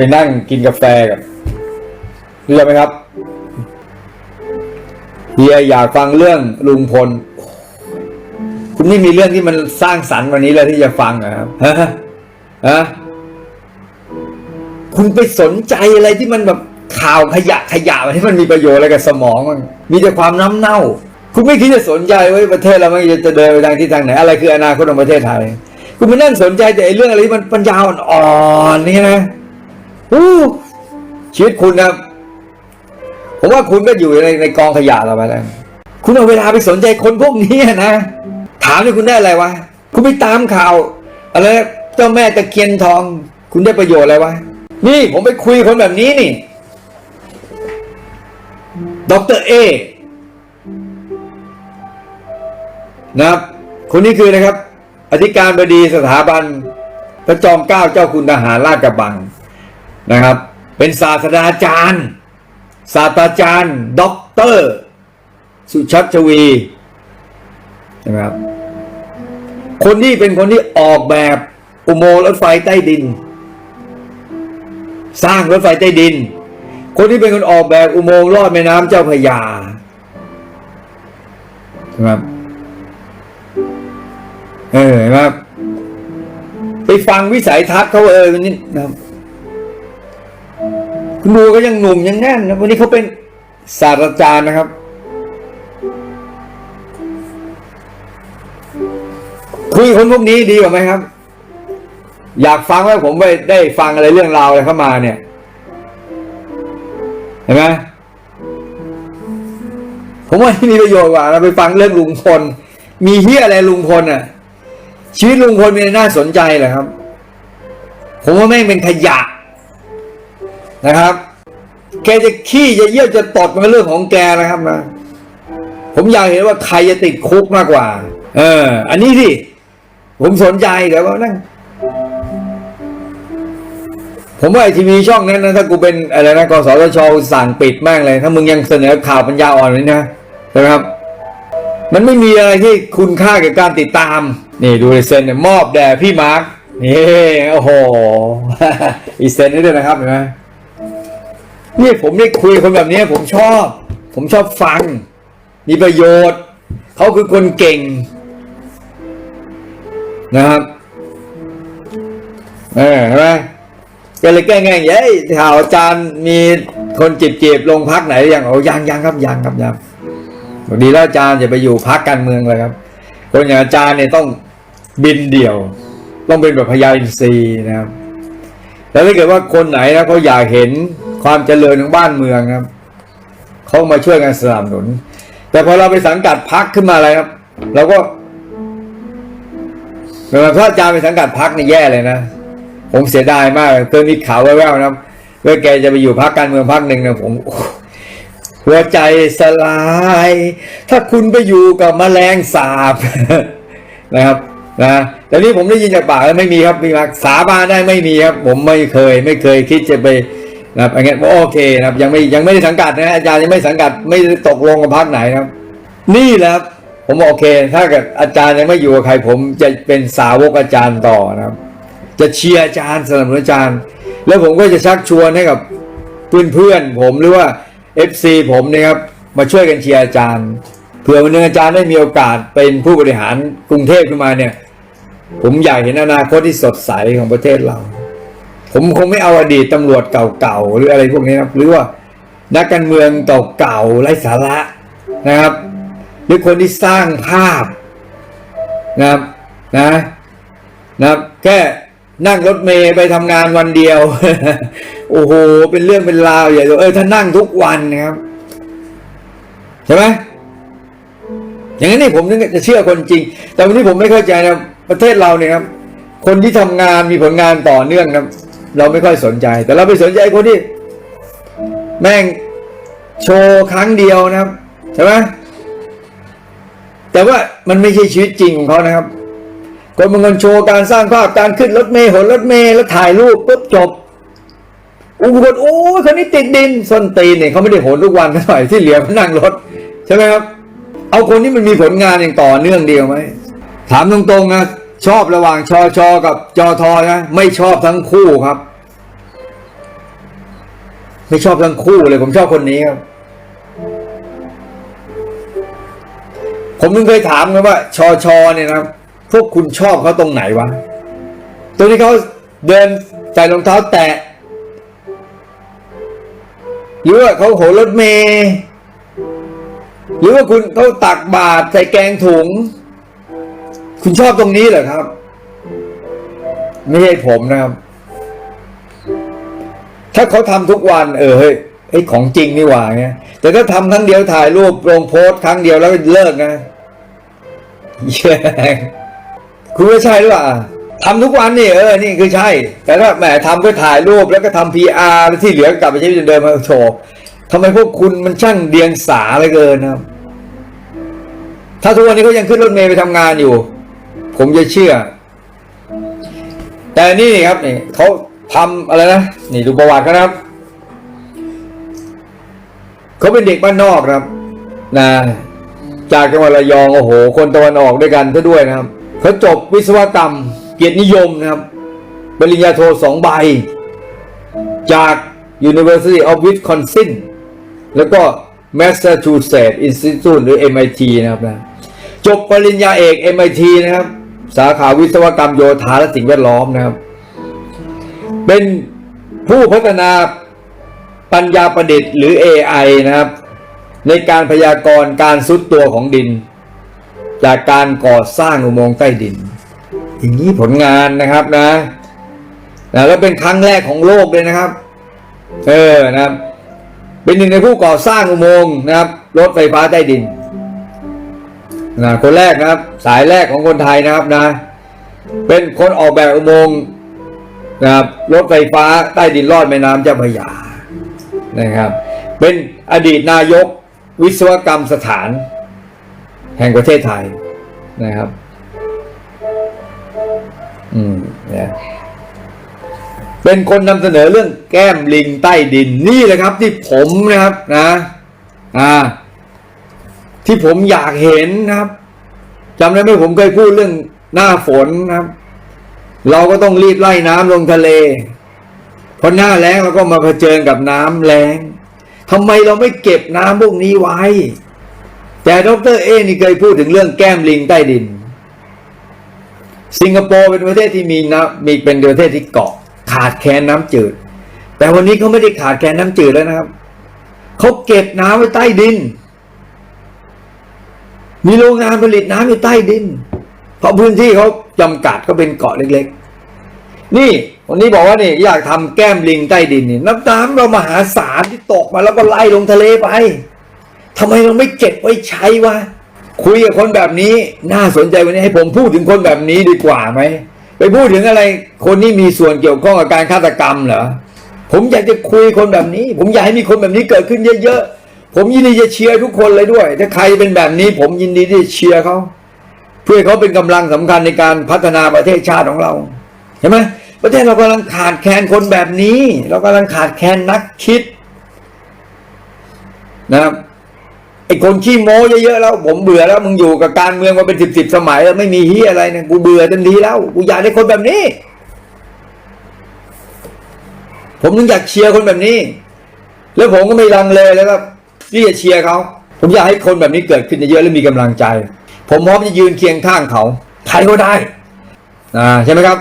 ไปนั่งกินกาแฟกันเชื่อไหมครับเฮียอยากฟังเรื่องลุงพล คุณไม่มีเรื่องที่มันสร้างสรรค์วันนี้เลยที่จะฟังเหรอครับฮะฮะคุณไปสนใจอะไรที่มันแบบข่าวขยะขยะที่มันมีประโยชน์อะไรกับสมองมันมีแต่ความน้ำเน่า คุณไม่คิดจะสนใจว่าประเทศเรามันจะเดินไปทางที่ทางไหนอะไรคืออนาคตของประเทศไทยคุณมานั่งสนใจแต่ไอ้เรื่องอะไรที่มันปัญญาอ่อนๆนี่นะ อู้ชีวิตคุณนะผมว่าคุณก็อยู่ในในกองขยะเราไปแล้วคุณเอาเวลาไปสนใจคนพวกนี้นะ ถามนี่คุณได้อะไรวะ คุณไปตามข่าวอะไรเจ้าแม่ตะเคียนทอง คุณได้ประโยชน์อะไรวะ นี่ผมไปคุยคนแบบนี้นี่ดรเอนะครับคนนี้คือนะครับ อธิการบดีสถาบันพระจอมเกล้าเจ้าคุณทหารราชกระบัง นะครับ เป็นศาสตราจารย์ ศาสตราจารย์ด็อกเตอร์ สุชัชวีนะครับคนนี้เป็นคนที่ออกแบบอุโมงค์รถไฟใต้ดิน สร้างรถไฟใต้ดิน คนที่เป็นคนออกแบบอุโมงค์ลอดแม่น้ำเจ้าพระยานะครับเออครับไปฟังวิสัยทัศน์เขาเออนนี้นะครับ คุณดูก็ยังหนุ่มยังแน่นนะวันนี้เขาเป็นศาสตราจารย์นะครับ คุยคนพวกนี้ดีกว่าไหมครับ อยากฟังว่าผมไปได้ฟังอะไรเรื่องราวอะไรเข้ามาเนี่ย เห็นไหมผมว่าที่มีประโยชน์กว่าเราไปฟังเรื่องลุงพล มีเฮียอะไรลุงพลอะ ชีวิตลุงพลมีอะไรน่าสนใจเหรอครับ ผมว่าแม่งเป็นขยะนะครับ แกจะขี้จะเยี่ยวจะตดมันเป็นเรื่องของแกนะครับนะ ผมอยากเห็นว่าใครจะติดคุกมากกว่า เออ อันนี้สิ ผมสนใจเดี๋ยวก็นั่ง ผมว่าไอทีวีช่องนั้นนะถ้ากูเป็นอะไรนะกสทชสั่งปิดแม่งเลย ถ้ามึงยังเสนอข่าวปัญญาอ่อนนี่นะใช่ไหมครับ มันไม่มีอะไรที่คุณค่ากับการติดตาม นี่ดูเซนเนี่ยมอบแด่พี่มาร์คนี่โอ้โหอีเซนนี่ด้วยนะครับเห็นไหม นี่ผมได้คุยคนแบบนี้ผมชอบ ผมชอบฟัง มีประโยชน์ เขาคือคนเก่ง นะครับเออเห็นไหมก็เลยแก้ง่ายๆเย้ยข่าวอาจารย์มีคนจีบจีบๆลงพักไหนหรือยังโอ้ยังยังครับยังครับยังบอกดีแล้วอาจารย์อย่าไปอยู่พักการเมืองเลยครับ คนอย่างอาจารย์เนี่ยต้องบินเดี่ยว ต้องเป็นแบบพญาอินทรีนะครับ แล้วถ้าเกิดว่าคนไหนนะเขาอยากเห็น ความเจริญของบ้านเมืองครับเขามาช่วยกันสนับสนุน แต่พอเราไปสังกัดพักขึ้นมาอะไรครับเราก็เวลาพระอาจารย์ไปสังกัดพักนี่แย่เลยนะผมเสียดายมากเคยมีข่าวแว่วๆนะว่าแกจะไปอยู่พักการเมืองพักหนึ่งนะผมหัวใจสลาย ถ้าคุณไปอยู่กับแมลงสาบนะครับนะแต่นี่ผมได้ยินจากปากแล้วไม่มีครับมีมาสาบานได้ไม่มีครับ ผมไม่เคย ไม่เคยคิดจะไป นะครับอย่างเงี้ยโอเคนะครับยังไม่ยังไม่ได้สังกัดนะอาจารย์ยังไม่สังกัดไม่ตกลงกับพักไหนนะครับ นี่แหละครับผมบอกโอเค ถ้าเกิดอาจารย์ยังไม่อยู่กับใครผมจะเป็นสาวกอาจารย์ต่อนะครับ จะเชียร์อาจารย์สนับสนุนอาจารย์ แล้วผมก็จะชักชวนให้กับเพื่อนๆผมหรือว่า FC ผมเนะครับมาช่วยกันเชียร์อาจารย์เผื่อวันนึงอาจารย์ได้มีโอกาสเป็นผู้บริหารกรุงเทพขึ้นมาเนี่ย ผมอยากเห็นอนาคตที่สดใสของประเทศเรา ผมคงไม่เอาอดีตตำรวจเก่าๆหรืออะไรพวกนี้นะหรือว่านักการเมืองเก่าๆไร้สาระนะครับ หรือคนที่สร้างภาพนะครับนะนะครับแค่นั่งรถเมย์ไปทำงานวันเดียว โอ้โห เป็นเรื่องเป็นราวใหญ่โตเออถ้านั่งทุกวันนะครับใช่ไหมอย่างนั้นนี่ผมนึกจะเชื่อคนจริง แต่วันนี้ผมไม่เข้าใจนะประเทศเราเนี่ยครับ คนที่ทำงานมีผลงานต่อเนื่องนะ เราไม่ค่อยสนใจ แต่เราไปสนใจคนที่แม่งโชว์ครั้งเดียวนะครับใช่ไหมแต่ว่ามันไม่ใช่ชีวิตจริงของเขานะครับคนบางคนโชว์การสร้างภาพการขึ้นรถเมล์หนรถเมล์แล้วถ่ายรูปปุ๊บจบอู้คนโอ้คนนี้ติดดินส้นตีนเนี่ยเขาไม่ได้โหนทุกวันเท่าไหร่ที่เหลือเขานั่งรถ ใช่ไหมครับ เอาคนที่มันมีผลงานอย่างต่อเนื่องเดียวไหมถามตรงๆนะ ชอบระหว่างชอชอกับจอทอนะ ไม่ชอบทั้งคู่ครับ ไม่ชอบทั้งคู่เลย ผมชอบคนนี้ครับ ผมนึงเคยถามกันว่า ชอชอเนี่ยนะพวกคุณชอบเขาตรงไหนวะตรงที่เขาเดินใส่รองเท้าแตะหรือว่าเขาโหรถเมย์หรือว่าคุณเขาตักบาตรใส่แกงถุง คุณชอบตรงนี้เหรอครับ ไม่ใช่ผมนะครับ ถ้าเขาทำทุกวัน เออเฮ้ยไอ้ของจริงนี่หว่าเงี้ยแต่ถ้าทำครั้งเดียวถ่ายรูปลงโพสต์ครั้งเดียวแล้วเลิกนะแย่คุณว่าใช่หรือเปล่าทำทุกวันนี่เออนี่คือใช่ แต่ถ้าแหมทำก็ถ่ายรูปแล้วก็ทำพีอาร์แล้วที่เหลือกลับไปใช้วิตเดิมมาโถทำไมพวกคุณมันช่างเดียงสาเหลือเกินนะครับถ้าทุกวันนี้เขายังขึ้นรถเมล์ไปทำงานอยู่ ผมจะเชื่อ แต่นี่ครับนี่เขาทำอะไรนะนี่ดูประวัติเขานะครับเขาเป็นเด็กบ้านนอกครับ นะ จากจังหวัดระยองโอ้โห คนตะวันออกด้วยกันซะด้วยนะครับเขาจบวิศวกรรม เกียรตินิยมนะครับปริญญาโทสองใบ จาก University of Wisconsin แล้วก็ Massachusetts Institute หรือ MIT นะครับนะจบปริญญาเอก MIT นะครับ สาขาวิศวกรรมโยธาและสิ่งแวดล้อมนะครับ เป็นผู้พัฒนาปัญญาประดิษฐ์หรือ AI นะครับ ในการพยากรณ์การซุดตัวของดิน จากการก่อสร้างอุโมงค์ใต้ดิน อย่างนี้ผลงานนะครับนะนะแล้วเป็นครั้งแรกของโลกเลยนะครับ เออนะครับ เป็นหนึ่งในผู้ก่อสร้างอุโมงค์นะครับ รถไฟฟ้าใต้ดิน นะคนแรกนะครับ สายแรกของคนไทยนะครับนะ เป็นคนออกแบบอุโมงค์นะครับรถไฟฟ้าใต้ดินลอดแม่น้ำเจ้าพระยานะครับ เป็นอดีตนายกวิศวกรรมสถาน แห่งประเทศไทยนะครับ อืมเนี่ยเป็นคนนำเสนอเรื่องแก้มลิงใต้ดินนี่แหละครับ ที่ผมนะครับนะ อ่า ที่ผมอยากเห็นนะครับจำได้ไหมผมเคยพูดเรื่องหน้าฝนนะครับ เราก็ต้องรีบไล่น้ำลงทะเลพอหน้าแล้งเราก็มาเผชิญกับน้ำแล้งทำไมเราไม่เก็บน้ำพวกนี้ไว้ แต่ดรเอนี่เคยพูดถึงเรื่องแก้มลิงใต้ดิน สิงคโปร์เป็นประเทศที่มีน้ำมีเป็นประเทศที่เกาะ ขาดแคลนน้ำจืด แต่วันนี้เขาไม่ได้ขาดแคลนน้ำจืดแล้วนะครับเขาเก็บน้ำไว้ใต้ดิน มีโรงงานผลิตน้ำอยู่ใต้ดิน เพราะพื้นที่เขาจำกัดก็เป็นเกาะเล็ก ๆ นี่วันนี้บอกว่านี่อยากทำแก้มลิงใต้ดินนี่น้ำน้ำเรามหาศาลที่ตกมาแล้วก็ไล่ลงทะเลไปทำไมเราไม่เก็บไว้ใช้วะคุยกับคนแบบนี้ น่าสนใจวันนี้ให้ผมพูดถึงคนแบบนี้ดีกว่าไหมไปพูดถึงอะไร คนที่มีส่วนเกี่ยวข้องกับการฆาตกรรมเหรอผมอยากจะคุยคนแบบนี้ ผมอยากให้มีคนแบบนี้เกิดขึ้นเยอะๆ ผมยินดีจะเชียร์ทุกคนเลยด้วย ถ้าใครเป็นแบบนี้ ผมยินดีที่จะเชียร์เขาเพื่อเขาเป็นกำลังสำคัญในการพัฒนาประเทศชาติของเราเห็นไหมประเทศเรากำลังขาดแคลนคนแบบนี้ เรากำลังขาดแคลนนักคิดนะครับไอ้คนขี้โม้เยอะๆแล้ว ผมเบื่อแล้วมึงอยู่กับการเมืองมาเป็นสิบสิบสมัยแล้วไม่มีเฮียอะไรเนี่ยกูเบื่อเต็มทีแล้วกูอยากได้คนแบบนี้ ผมถึงอยากเชียร์คนแบบนี้ แล้วผมก็ไม่ลังเลแล้วครับ ที่จะเชียร์เขาผมอยากให้คนแบบนี้เกิดขึ้นเยอะๆและมีกำลังใจ ผมพร้อมจะยืนเคียงข้างเขาใครก็ได้อ่าใช่ไหมครับ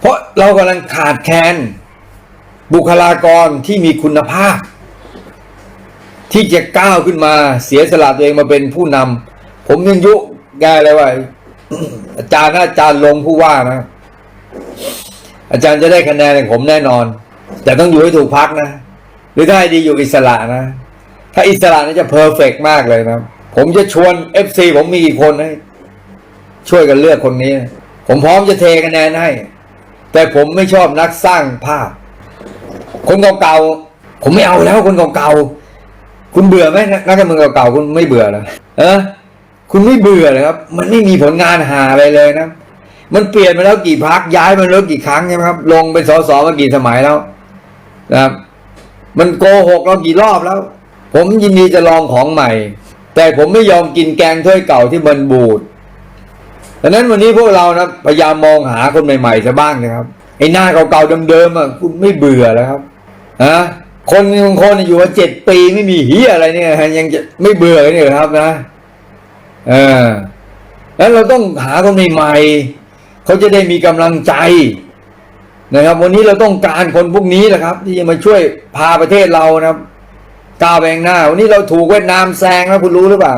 เพราะเรากำลังขาดแคลนบุคลากรที่มีคุณภาพ ที่จะก้าวขึ้นมาเสียสละตัวเองมาเป็นผู้นำผมยังยุแกเลยว่าอาจารย์นะอาจารย์ลงผู้ว่านะ อาจารย์จะได้คะแนนจากผมแน่นอน แต่ต้องอยู่ให้ถูกพักนะ หรือถ้าให้ดีอยู่อิสระนะ ถ้าอิสระนี่จะเพอร์เฟกมากเลยนะ ผมจะชวนเอฟซีผมมีกี่คนให้ช่วยกันเลือกคนนี้ ผมพร้อมจะเทคะแนนให้ แต่ผมไม่ชอบนักสร้างภาพ คนเก่าๆผมไม่เอาแล้วคนเก่าๆคุณเบื่อไหมนักการเมืองเก่าๆคุณไม่เบื่อเหรอเออคุณไม่เบื่อเลยครับ มันไม่มีผลงานหาอะไรเลยนะ มันเปลี่ยนมาแล้วกี่พักย้ายมาแล้วกี่ครั้งใช่ไหมครับ ลงเป็นสสมากี่สมัยแล้วนะครับ มันโกหกเรากี่รอบแล้ว ผมยินดีจะลองของใหม่ แต่ผมไม่ยอมกินแกงถ้วยเก่าที่มันบูดดังนั้นวันนี้พวกเรานะพยายามมองหาคนใหม่ๆซะบ้างนะครับไอ้หน้าเก่าๆเดิมๆอะคุณไม่เบื่อแล้วครับฮะคนบางคนอยู่มาเจ็ดปีไม่มีเฮียอะไรเนี่ยยังจะไม่เบื่อนเนี่ยเหรอครับนะเออแล้วเราต้องหาคนใหม่ๆเขาจะได้มีกำลังใจ นะครับ วันนี้เราต้องการคนพวกนี้แหละครับ ที่จะมาช่วยพาประเทศเรานะครับก้าวไปข้างหน้า วันนี้เราถูกเวียดนามแซงแล้วคุณรู้หรือเปล่า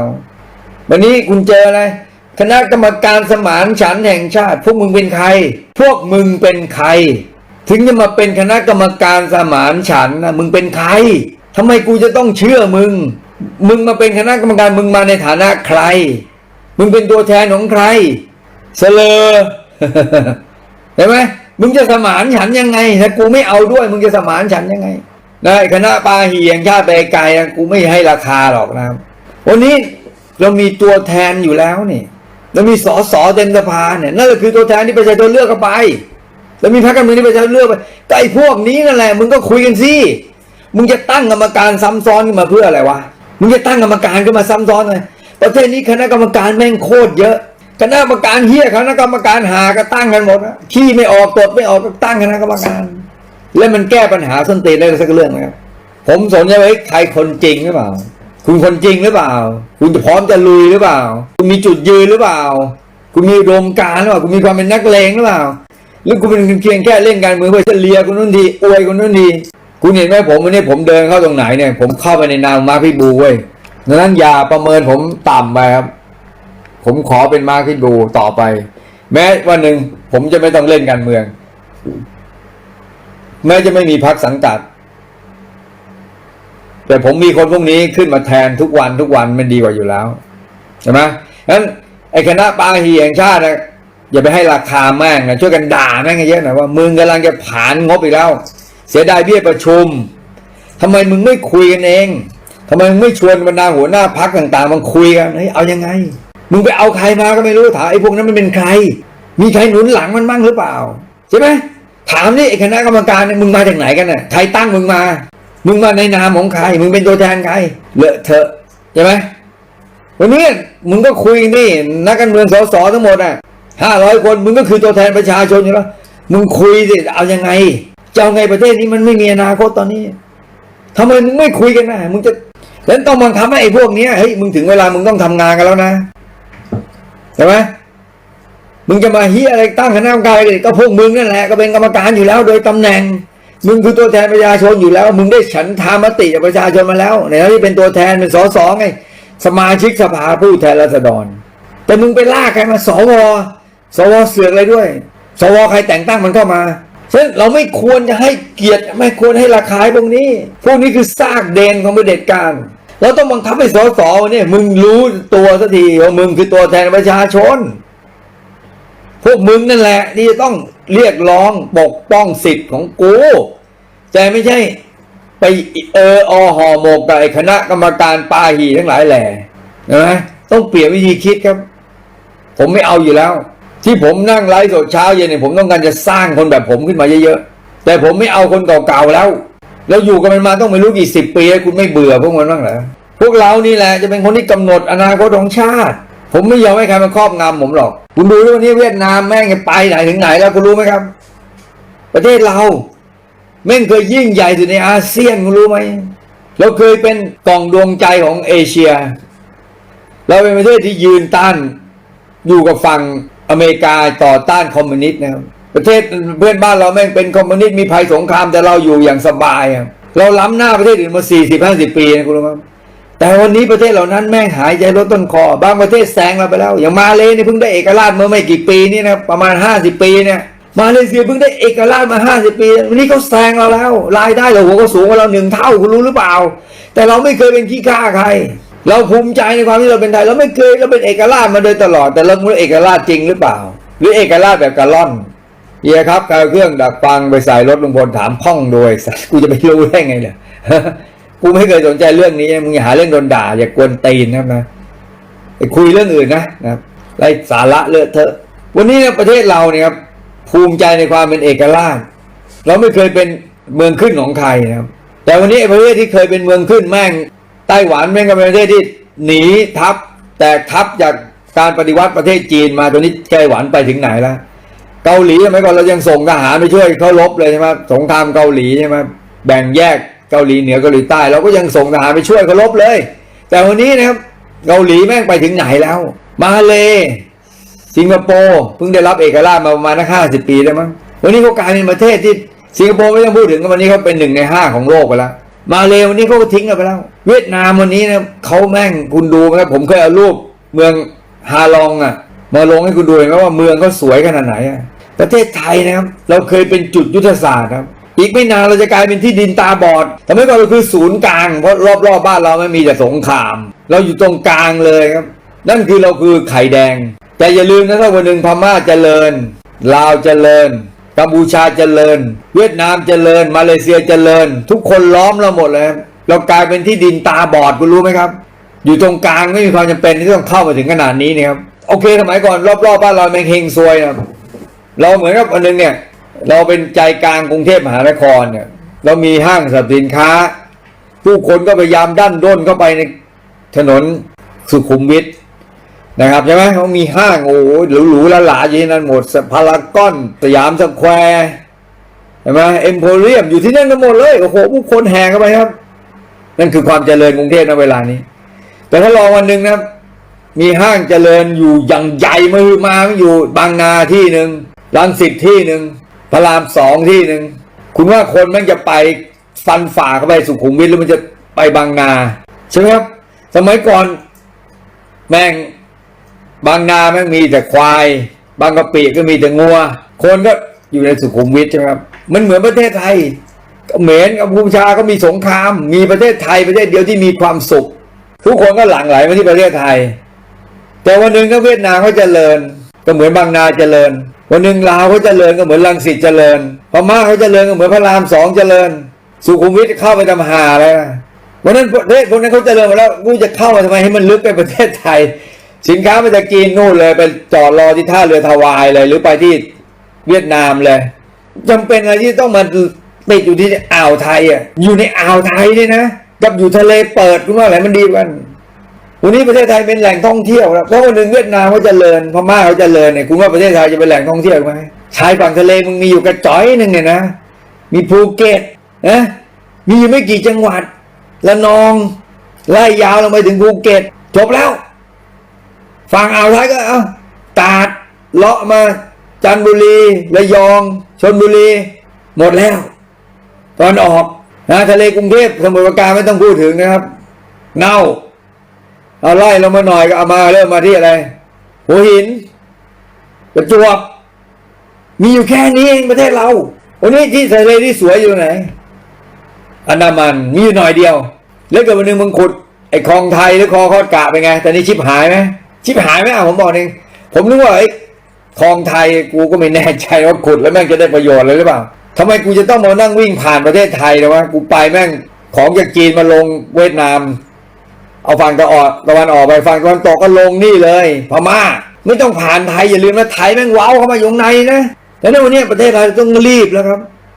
วันนี้คุณเจออะไรคณะกรรมการสมานฉันท์แห่งชาติ พวกมึงเป็นใคร พวกมึงเป็นใคร ถึงจะมาเป็นคณะกรรมการสมานฉันท์นะมึงเป็นใครทำไมกูจะต้องเชื่อมึง มึงมาเป็นคณะกรรมการมึงมาในฐานะใคร มึงเป็นตัวแทนของใครเสลอเห็นไหม มึงจะสมานฉันยังไงถ้ากูไม่เอาด้วย มึงจะสมานฉันยังไงได้คณะปาหีแห่งชาติไปไกลนะกูไม่ให้ราคาหรอกนะวันนี้เรามีตัวแทนอยู่แล้วนี่เรามีสอสอเต็มสภาเนี่ยนั่นแหละคือตัวแทนที่ประชาชนเลือกเข้าไปแล้วมีพรรคการเมืองที่ประชาชนเลือกไปก็ไอ้พวกนี้นั่นแหละมึงก็คุยกันสิมึงจะตั้งกรรมการซ้ำซ้อนขึ้นมาเพื่ออะไรวะมึงจะตั้งกรรมการขึ้นมาซ้ำซ้อนเลยประเทศนี้คณะกรรมการแม่งโคตรเยอะ คณะกรรมการเฮียคณะกรรมการหาก็ตั้งกันหมดนะขี้ไม่ออกตดไม่ออกก็ตั้งคณะกรรมการ แล้วมันแก้ปัญหาส้นตีนได้สักเรื่องไหมครับผมสนใจว่าเฮ้ยใครคนจริงหรือเปล่า คุณคนจริงหรือเปล่า คุณจะพร้อมจะลุยหรือเปล่า คุณมีจุดยืนหรือเปล่า คุณมีอุดมการหรือเปล่า คุณมีความเป็นนักเลงหรือเปล่า หรือคุณเป็นเพียงแค่เล่นการเมืองเพื่อเลียคนนู้นทีอวยคนนู้นทีคุณเห็นไหมผมวันนี้ผมเดินเข้าตรงไหนเนี่ย ผมเข้าไปในนามมาร์คพิบูเว้ยดังนั้นอย่าประเมินผมต่ำไปครับ ผมขอเป็นมาร์คพิบูต่อไป แม้วันหนึ่งผมจะไม่ต้องเล่นการเมือง แม้จะไม่มีพักสังกัด แต่ผมมีคนพวกนี้ขึ้นมาแทนทุกวันทุกวันมันดีกว่าอยู่แล้วใช่ไหมงั้นไอ้คณะปาหีแห่งชาตินะอย่าไปให้ราคาแม่งนะช่วยกันด่าแม่งเยอะหน่อยว่ามึงกำลังจะผ่านงบอีกแล้ว เสียดายเบี้ยประชุมทำไมมึงไม่คุยกันเองทำไมมึงไม่ชวนบรรดาหัวหน้าพักต่าง ๆมาคุยกันเฮ้ยเอายังไง มึงไปเอาใครมาก็ไม่รู้ถามไอ้พวกนั้นมันเป็นใคร มีใครหนุนหลังมันบ้างหรือเปล่าใช่ไหมถามนี่ไอ้คณะกรรมการเนี่ยมึงมาจากไหนกันน่ะใครตั้งมึงมา มึงมาในนามของใคร มึงเป็นตัวแทนใครเลอะเทอะใช่ไหมวันนี้มึงก็คุยนี่นักการเมืองสสทั้งหมดอะห้าร้อยคนมึงก็คือตัวแทนประชาชนอยู่แล้วมึงคุยสิเอายังไงจะเอาไงประเทศนี้มันไม่มีอนาคตตอนนี้ทำไมมึงไม่คุยกันนะมึงจะแล้วต้องบังคับให้ไอ้พวกนี้เฮ้ยมึงถึงเวลามึงต้องทำงานกันแล้วนะ ใช่ไหมมึงจะมาเฮียอะไรตั้งคณะกรรมการอะไรก็พวกมึงนั่นแหละก็เป็นกรรมการอยู่แล้ว โดยตำแหน่ง มึงคือตัวแทนประชาชนอยู่แล้ว มึงได้ฉันทามติจากประชาชนมาแล้วในที่เป็นตัวแทนเป็นสสไงสมาชิกสภาผู้แทนราษฎร แต่มึงไปลากใครมาสวสวเสือกอะไรด้วย สวใครแต่งตั้งมันเข้ามาฉะนั้นเราไม่ควรจะให้เกียรติไม่ควรให้ราคาพวกนี้ พวกนี้คือซากเดนของเด็จการ เราต้องบังคับให้สสเนี่ยมึงรู้ตัวสักทีว่ามึงคือตัวแทนประชาชน พวกมึงนั่นแหละที่จะต้องเรียกร้องปกป้องสิทธิ์ของกูแต่ไม่ใช่ไปเอออห่อหมกกับไอ้คณะกรรมการปาหีทั้งหลายแหล่นะต้องเปลี่ยนวิธีคิดครับ ผมไม่เอาอยู่แล้ว ที่ผมนั่งไลฟ์สดเช้าเย็นเนี่ยผมต้องการจะสร้างคนแบบผมขึ้นมาเยอะๆแต่ผมไม่เอาคนเก่าๆแล้ว เราอยู่กันมันมาต้องไม่รู้กี่สิบปีคุณไม่เบื่อพวกมันบ้างเหรอพวกเรานี่แหละจะเป็นคนที่กำหนดอนาคตของชาติ ผมไม่ยอมให้ใครมาครอบงำผมหรอก คุณดูว่านี่เวียดนามแม่งไปไหนถึงไหนแล้วคุณรู้ไหมครับ ประเทศเรา แม่งเคยยิ่งใหญ่สุดในอาเซียนคุณรู้ไหมเราเคยเป็นกล่องดวงใจของเอเชีย เราเป็นประเทศที่ยืนต้านอยู่กับฝั่งอเมริกาต่อต้านคอมมิวนิสต์นะครับ ประเทศเพื่อนบ้านเราแม่งเป็นคอมมิวนิสต์มีภัยสงครามแต่เราอยู่อย่างสบายเราล้ำหน้าประเทศอื่นมาสี่สิบห้าสิบปีนะคุณรู้ไหมแต่วันนี้ประเทศเหล่านั้นแม่งหายใจลดต้นคอบางประเทศแซงเราไปแล้ว อย่างมาเลเนี่ยเพิ่งได้เอกราชเมื่อไม่กี่ปีนี่นะประมาณห้าสิบปีเนี่ยมาเลเซียเพิ่งได้เอกราชมาห้าสิบปี วันนี้เขาแซงเราแล้ว รายได้เราหัวก็สูงกว่าเราหนึ่งเท่าคุณรู้หรือเปล่า แต่เราไม่เคยเป็นขี้ข้าใคร เราภูมิใจในความที่เราเป็นไทยเราไม่เคยเราเป็นเอกราชมาโดยตลอด แต่เราไม่รู้เอกราชจริงหรือเปล่า หรือเอกราชแบบกะล่อน เฮียครับเอาเครื่องดักฟังไปใส่รถลุงพลถามพ่องโดยกูจะไปรู้ได้ไงเนี่ยกูไม่เคยสนใจเรื่องนี้มึงอย่าหาเรื่องโดนด่า อย่ากวนตีนนะครับนะไปคุยเรื่องอื่นนะนะครับไรสาระเลอะเทอะ วันนี้นะประเทศเราเนี่ยครับภูมิใจในความเป็นเอกราช เราไม่เคยเป็นเมืองขึ้นของใครนะครับ แต่วันนี้ประเทศที่เคยเป็นเมืองขึ้นแม่งไต้หวันแม่งก็เป็นประเทศที่หนีทัพแตกทัพจากการปฏิวัติประเทศจีนมาตอนนี้ไต้หวันไปถึงไหนแล้ว เกาหลีสมัยก่อนเรายังส่งทหารไปช่วยเขารบเลยใช่ไหมสงครามเกาหลีใช่ไหมแบ่งแยกเกาหลีเหนือเกาหลีใต้เราก็ยังส่งทหารไปช่วยเขารบเลย แต่วันนี้นะครับเกาหลีแม่งไปถึงไหนแล้ว มาเลสิงคโปร์เพิ่งได้รับเอกราชมาประมาณห้าสิบปีได้มั้งวันนี้เขากลายเป็นประเทศที่สิงคโปร์ไม่ต้องพูดถึงวันนี้เขาเป็นหนึ่งในห้าของโลกไปแล้วมาเลวันนี้เขาก็ทิ้งกันไปแล้ว เวียดนามวันนี้นะเขาแม่งคุณดูไหมผมเคยเอารูปเมืองฮาลองอะมาลงให้คุณดูเห็นไหมว่าเมืองเขาสวยขนาดไหนอะ ประเทศไทยนะครับ เราเคยเป็นจุดยุทธศาสตร์ครับ อีกไม่นานเราจะกลายเป็นที่ดินตาบอดแต่เมื่อก่อนเราคือศูนย์กลาง เพราะรอบๆบบ้านเราไม่มีแต่สงคราม เราอยู่ตรงกลางเลยครับ นั่นคือเราคือไข่แดง แต่อย่าลืมนะถ้าวันหนึ่งพม่าเจริญ ลาวเจริญ กัมพูชาเจริญ เวียดนามเจริญ มาเลเซียเจริญ ทุกคนล้อมเราหมดเลยรเรากลายเป็นที่ดินตาบอดคุณรู้ไหมครับ อยู่ตรงกลางไม่มีความจำเป็นที่ต้องเข้ามาถึงขนาดนี้นะครับ โอเคสมัยก่อนรอบๆบ้านเราแม่งเฮงซวยนะ เราเหมือนกับอันนึงเนี่ย เราเป็นใจกลางกรุงเทพมหานครเนี่ย เรามีห้างสรรพสินค้า ผู้คนก็พยายามดันด้นเข้าไปในถนนสุขุมวิทนะครับใช่ไหมเขามีห้างโอ้โหหรูๆหลาอยู่ที่นั่นหมดพารากอนสยามสแควร์ใช่ไหมเอ็มโพเรียมอยู่ที่นั่นกันหมดเลยโอ้โหผู้คนแห่เข้าไปครับ นั่นคือความเจริญกรุงเทพในเวลานี้ แต่ถ้ารอวันหนึ่งนะมีห้างเจริญอยู่อย่างใหญ่มามาอยู่บางนาที่หนึ่ง รังสิตที่หนึ่งพระรามสองที่หนึ่งคุณว่าคนมันจะไปฟันฝ่าเข้าไปสุขุมวิทหรือมันจะไปบางนาใช่ไหมครับ สมัยก่อนแม่งบางนาแม่งมีแต่ควาย บางกะปิก็มีแต่งัว คนก็อยู่ในสุขุมวิทใช่ไหมครับมันเหมือนประเทศไทยเขมรกัมพูชาก็มีสงคราม มีประเทศไทยประเทศเดียวที่มีความสุข ทุกคนก็หลั่งไหลมาที่ประเทศไทย แต่วันหนึ่งก็เวียดนามเขาเจริญก็เหมือนบางนาเจริญ วันหนึ่งลาวเขาเจริญก็เหมือนลังสิตเจริญพม่าเขาเจริญก็เหมือนพระรามสองเจริญ สุขุมวิทเข้าไปทำหาเลยวันนั้นประเทศพวกนั้นเขาเจริญหมาแล้วกูจะเข้ามาทำไมให้มันลึกไปประเทศไทย สินค้ามันจะกินนู่นเลยไปจอดรอที่ท่าเรือทวายเลย หรือไปที่เวียดนามเลยจำเป็นอะไรที่ต้องมาติดอยู่ที่อ่าวไทยอะอยู่ในอ่าวไทยเนี่ยนะกับอยู่ทะเลเปิดคุณว่าอะไรมันดีกว่ากัน วันนี้ประเทศไทยเป็นแหล่งท่องเที่ยวแล้วเพราะวันหนึ่งเวียดนามเขาจเจริญพม่าเขาจเจริญเนี่ยคุณว่าประเทศไทยจะเป็นแหล่งท่องเที่ยวไหมชายฝั่งทะเลมึงมีอยู่กระจอยหนึ่งเนี่ยนะ มีภูเก็ตนะมีอยู่ไม่กี่จังหวัดละนองไล่ยาวลงไปถึงภูเก็ตจบแล้ว ฝั่งอ่าวไทยก็เอาตราดเลาะมาจันทบุรีระยองชนบุรี หมดแล้ว ตอนออกนะทะเลกรุงเทพสมุทรปราการไม่ต้องพูดถึงนะครับ เน่า เอาไล่ลงมาหน่อยก็เอามาเริ่มมาที่อะไร หัวหินประจวบมีอยู่แค่นี้เองประเทศเราวันนี้ที่ทะเลที่สวยอยู่ไหนอันดามันมีอยู่หน่อยเดียว แล้วเกิดวันหนึ่งมึงขุดไอ้คลองไทยหรือคลองคอดกะเป็นไงแต่นี่ชิบหายไหมชิบหายไหมอะผมบอกเองผมนึกว่าไอ้คลองไทยกูก็ไม่แน่ใจว่าขุดแล้วแม่งจะได้ประโยชน์เลยหรือเปล่าทำไมกูจะต้องมานั่งวิ่งผ่านประเทศไทยนะวะกูไปแม่งของจากจีนมาลงเวียดนาม เอาฝั่งตะออกตะวันออกไปฝั่งตะวันตกก็ลงนี่เลยพม่า ไม่ต้องผ่านไทยอย่าลืมนะไทยแม่งเว้าเข้ามาอยู่ในนะแต่ในวันนี้ประเทศไทยต้องรีบแล้วครับ